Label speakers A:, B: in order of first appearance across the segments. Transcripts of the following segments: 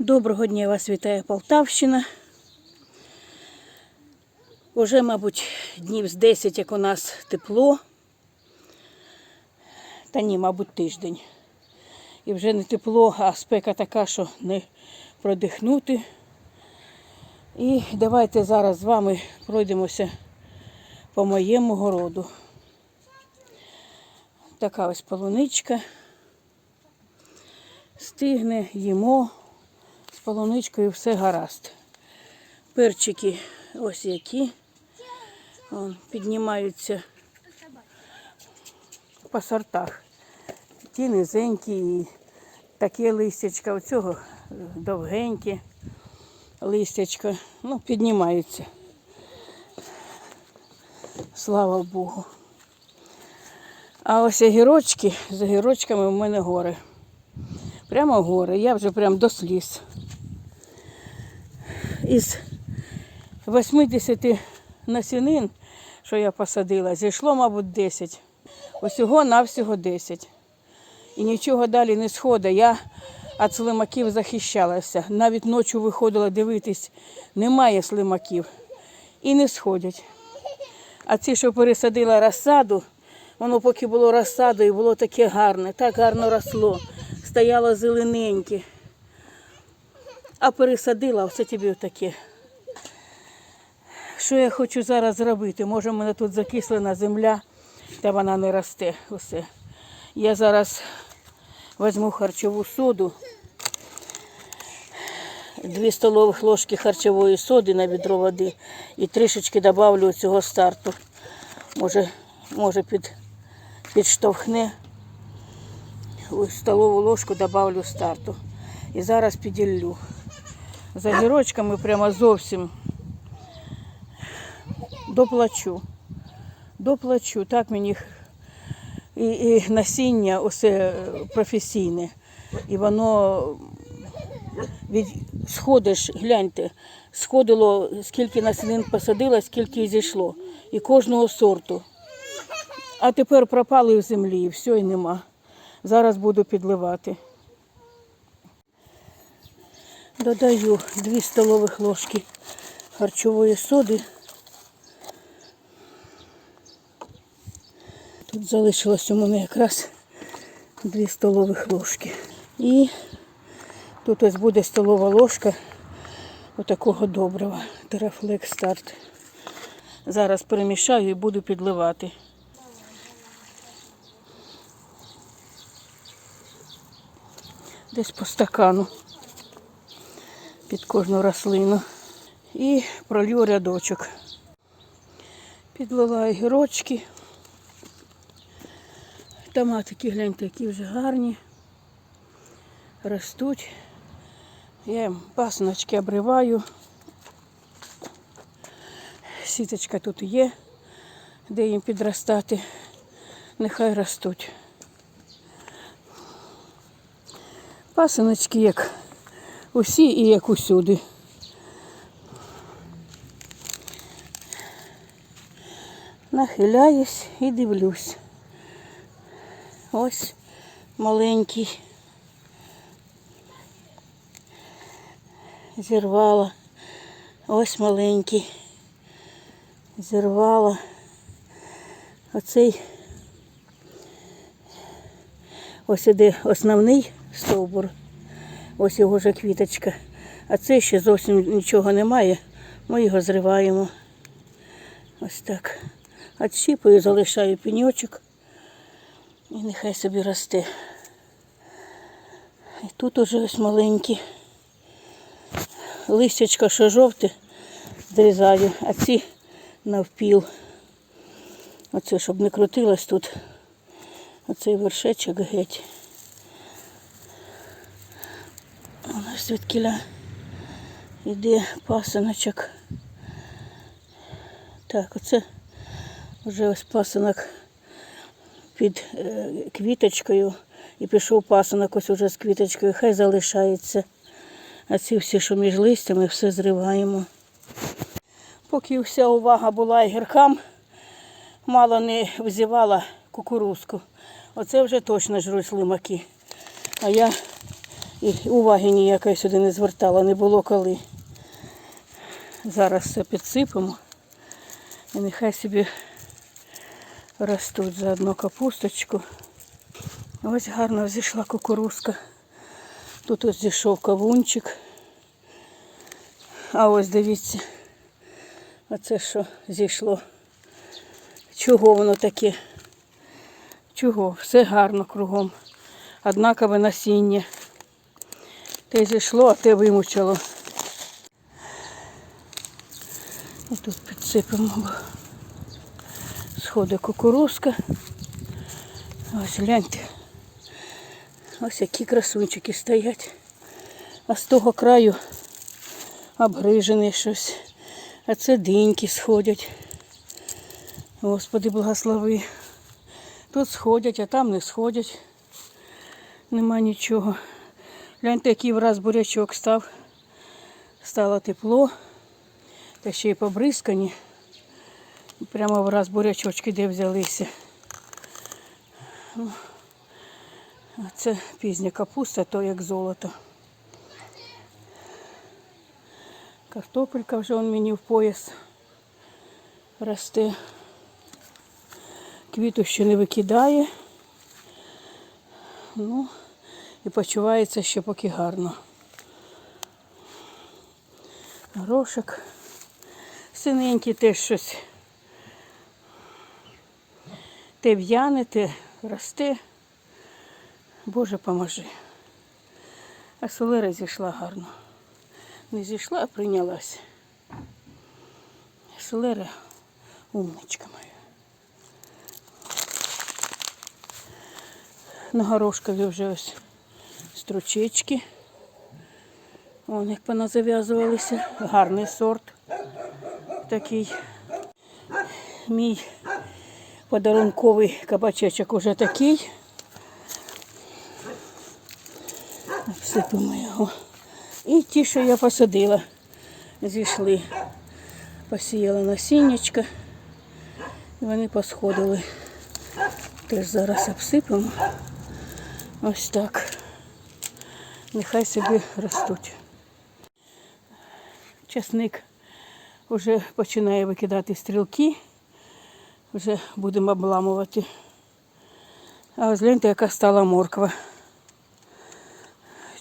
A: Доброго дня вас вітає Полтавщина. Уже, мабуть, днів з 10, як у нас тепло. Та ні, мабуть, тиждень. І вже не тепло, а спека така, що не продихнути. І давайте зараз з вами пройдемося по моєму городу. Така ось полуничка. Стигне, їмо. Полуничкою все гаразд. Перчики ось які. Вон, піднімаються по сортах. Ті низенькі і таке листячка, оцього е, довгеньке листячка. Ну, піднімаються. Слава Богу. А ось огірочки, з огірочками в мене гори. Прямо гори. Я вже прям до сліз. Із 80 насінин, що я посадила, зійшло, мабуть, 10. Усього навсього 10. І нічого далі не сходить. Я від слимаків захищалася. Навіть ночі виходила дивитись, немає слимаків. І не сходять. А ці, що пересадила розсаду, воно поки було розсадою, було таке гарне, так гарно росло, стояло зелененьке. А пересадила, ось тобі таке. Що я хочу зараз зробити? Може, в мене тут закислена земля, та вона не росте. Усе. Я зараз візьму харчову соду, дві столових ложки харчової соди на відро води і трішечки добавлю цього старту. Може, може під, підштовхне. Ось столову ложку добавлю старту. І зараз піділлю. За гірочками прямо зовсім доплачу. Доплачу. Так мені і, і насіння усе е, професійне. І воно від сходиш, гляньте, сходило, скільки насінин посадила, скільки зійшло. І кожного сорту. А тепер пропали в землі, і все, і нема. Зараз буду підливати. Додаю 2 столових ложки харчової соди. Тут залишилось у мене якраз 2 столових ложки. І тут ось буде столова ложка отакого доброго. Терафлекс старт. Зараз перемішаю і буду підливати. Десь по стакану під кожну рослину. І пролью рядочок. Підлила гірочки. Томатики, гляньте, які вже гарні. Ростуть. Я їм пасиночки обриваю. Сіточка тут є, де їм підростати. Нехай ростуть. Пасиночки як усі і як усюди. Нахиляюсь і дивлюсь. Ось маленький. Зірвала. Ось маленький. Зірвала. Оцей ось іде основний стовбур. Ось його вже квіточка. А це ще зовсім нічого немає. Ми його зриваємо. Ось так. Отщіпую, залишаю пеньочок. І нехай собі росте. І тут уже ось маленькі. Листячко, що жовте, зрізаю, а ці навпіл. Оце, щоб не крутилось тут. Оцей вершечок геть. Воно звідкіля йде пасиночок. Так, оце вже ось пасинок під е, квіточкою і пішов пасинок ось уже з квіточкою, хай залишається. А ці всі, що між листями, все зриваємо. Поки вся увага була гіркам, мало не взівала кукурузку. Оце вже точно жруть слимаки. А я І уваги ніякої сюди не звертала, не було коли. Зараз все підсипемо. І нехай собі ростуть заодно капусточку. Ось гарно зійшла кукурузка. Тут ось зійшов кавунчик. А ось дивіться, оце що зійшло. Чого воно таке? Чого? Все гарно кругом. Однакове насіння. Те зійшло, а те вимучило. І тут підсипемо сходить кукурузка. Ось гляньте. Ось які красунчики стоять. А з того краю обгрижене щось. А це диньки сходять. Господи, благослови. Тут сходять, а там не сходять. Нема нічого. Гляньте, який враз бурячок став. Стало тепло. Та ще й побризкані. Прямо враз бурячочки де взялися. Ну, це пізня капуста, то як золото. Картопелька вже он мені в пояс росте. Квіту ще не викидає. Ну, і почувається ще поки гарно. Горошок. Синенький теж щось. Те в'яне, те росте. Боже поможи. А солера зійшла гарно. Не зійшла, а прийнялась. Солера умничка моя. На горошкові вже ось стручечки. Вон як поназав'язувалися. Гарний сорт. Такий. Мій подарунковий кабачечок уже такий. Обсипемо його. І ті, що я посадила, зійшли. Посіяла насіннячка. І вони посходили. Теж зараз обсипемо. Ось так. Нехай собі ростуть. Часник вже починає викидати стрілки. Вже будемо обламувати. А ось гляньте, яка стала морква.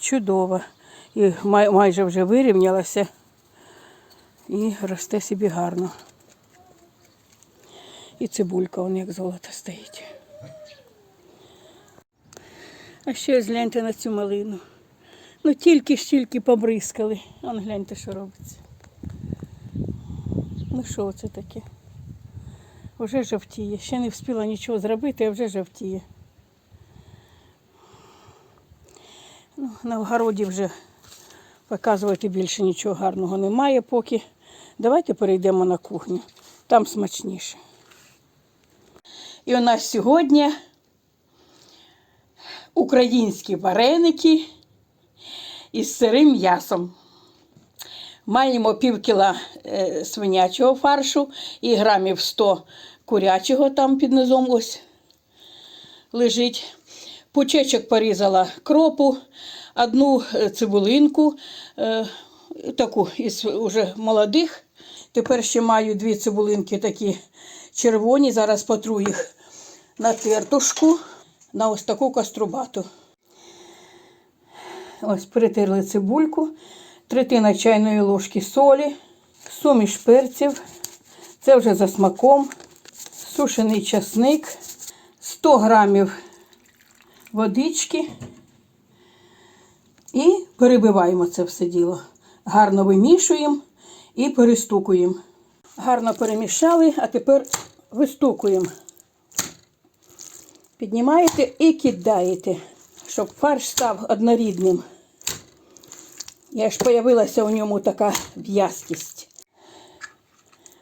A: Чудова. І май- майже вже вирівнялася і росте собі гарно. І цибулька, вон як золото стоїть. А ще гляньте на цю малину. Ну тільки ж тільки побризкали. Вон гляньте, що робиться. Ну що це таке? Вже жовтіє. Ще не встигла нічого зробити, а вже жовтіє. Ну, на вгороді вже показувати більше нічого гарного немає поки. Давайте перейдемо на кухню. Там смачніше. І у нас сьогодні українські вареники із сирим м'ясом. Маємо пів кіла е, свинячого фаршу і грамів 100 курячого там під низом ось лежить. Пучечок порізала кропу, одну е, цибулинку, е, таку із уже молодих. Тепер ще маю дві цибулинки такі червоні. Зараз потру їх на тертушку, на ось таку каструбату. Ось перетерли цибульку, третина чайної ложки солі, суміш перців. Це вже за смаком, сушений часник, 100 грамів водички. І перебиваємо це все діло. Гарно вимішуємо і перестукуємо. Гарно перемішали, а тепер вистукуємо. Піднімаєте і кидаєте, щоб фарш став однорідним. І аж появилася у ньому така в'язкість.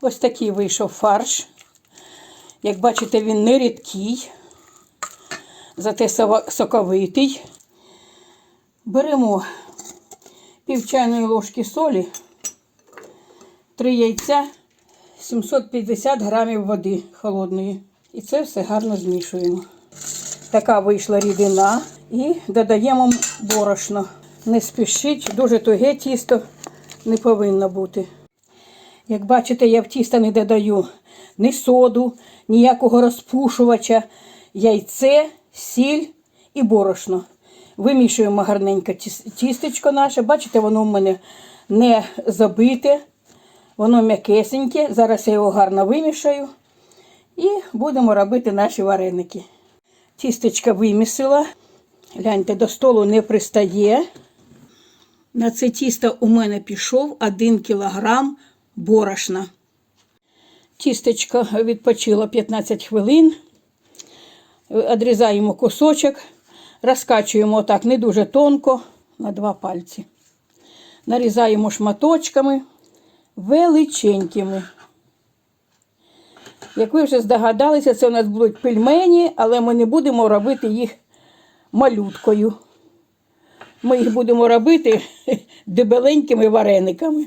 A: Ось такий вийшов фарш. Як бачите, він не рідкий, зате соковитий. Беремо пів чайної ложки солі, 3 яйця, 750 грамів води холодної. І це все гарно змішуємо. Така вийшла рідина. І додаємо борошно. Не спішіть, дуже туге тісто не повинно бути. Як бачите, я в тісто не додаю ні соду, ніякого розпушувача, яйце, сіль і борошно. Вимішуємо гарненько тістечко наше. Бачите, воно в мене не забите, воно м'якесеньке. Зараз я його гарно вимішаю і будемо робити наші вареники. Тістечко вимісила. Гляньте, до столу не пристає. На це тісто у мене пішов 1 кілограм борошна. Тістечко відпочило 15 хвилин. Одрізаємо кусочок, розкачуємо отак не дуже тонко на два пальці. Нарізаємо шматочками величенькими. Як ви вже здогадалися, це у нас будуть пельмені, але ми не будемо робити їх малюткою. Ми їх будемо робити дебеленькими варениками.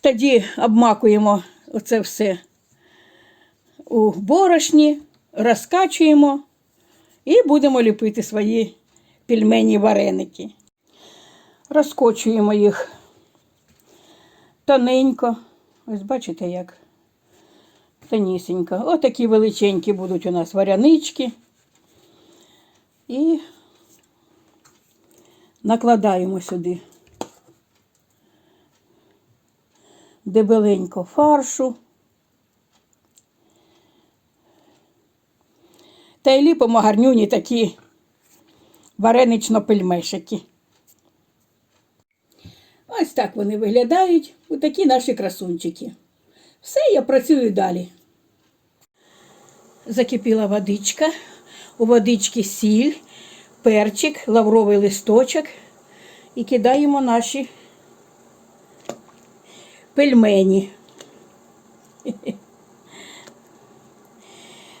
A: Тоді обмакуємо оце все у борошні, розкачуємо і будемо ліпити свої пельмені вареники. Розкочуємо їх тоненько. Ось бачите як? Тонісенько. Отакі величенькі будуть у нас варянички. І накладаємо сюди дебеленько фаршу. Та й ліпимо гарнюні такі варенично-пельмешики. Ось так вони виглядають, такі наші красунчики. Все, я працюю далі. Закипіла водичка, у водички сіль, перчик, лавровий листочок і кидаємо наші пельмені.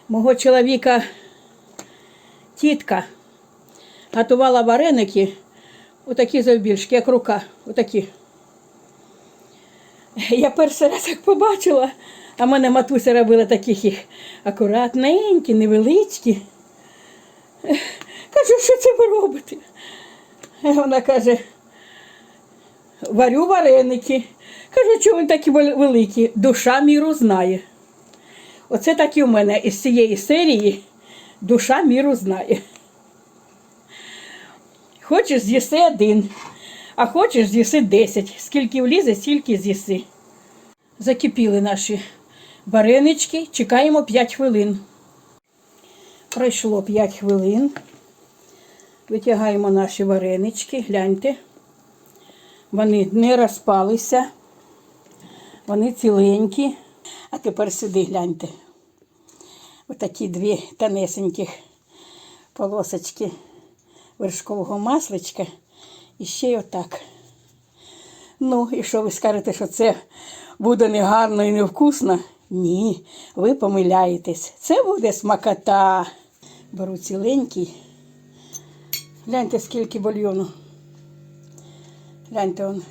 A: Мого чоловіка тітка готувала вареники, отакі завбільшки, як рука, отакі. Я перший раз як побачила, а мене матуся робила таких їх акуратненькі, невеличкі. Кажу, що це ви робите? Вона каже, варю вареники. Кажу, чому вони такі вел- великі? Душа міру знає. Оце так і в мене із цієї серії душа міру знає. Хочеш з'їси один, а хочеш з'їси десять. Скільки влізе, стільки з'їси. Закипіли наші варенички, чекаємо 5 хвилин. Пройшло 5 хвилин. Витягаємо наші варенички, гляньте. Вони не розпалися, вони ціленькі. А тепер сюди гляньте. Отакі дві тонесеньких полосочки вершкового масличка. І ще й отак. Ну, і що ви скажете, що це буде негарно і невкусно? Ні, ви помиляєтесь. Це буде смакота. Беру ціленький. Гляньте, скільки бульйону. Гляньте он,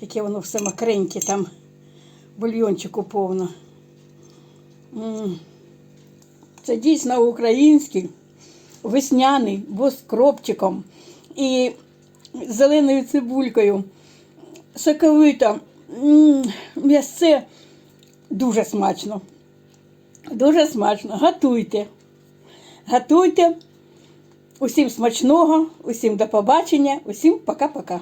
A: яке воно все макреньке, там бульйончику повно. Це дійсно український, весняний, бо з кропчиком і зеленою цибулькою. Соковито. М'ясце дуже смачно. Дуже смачно. Готуйте. Готуйте. Усім смачного, усім до побачення, усім пока-пока.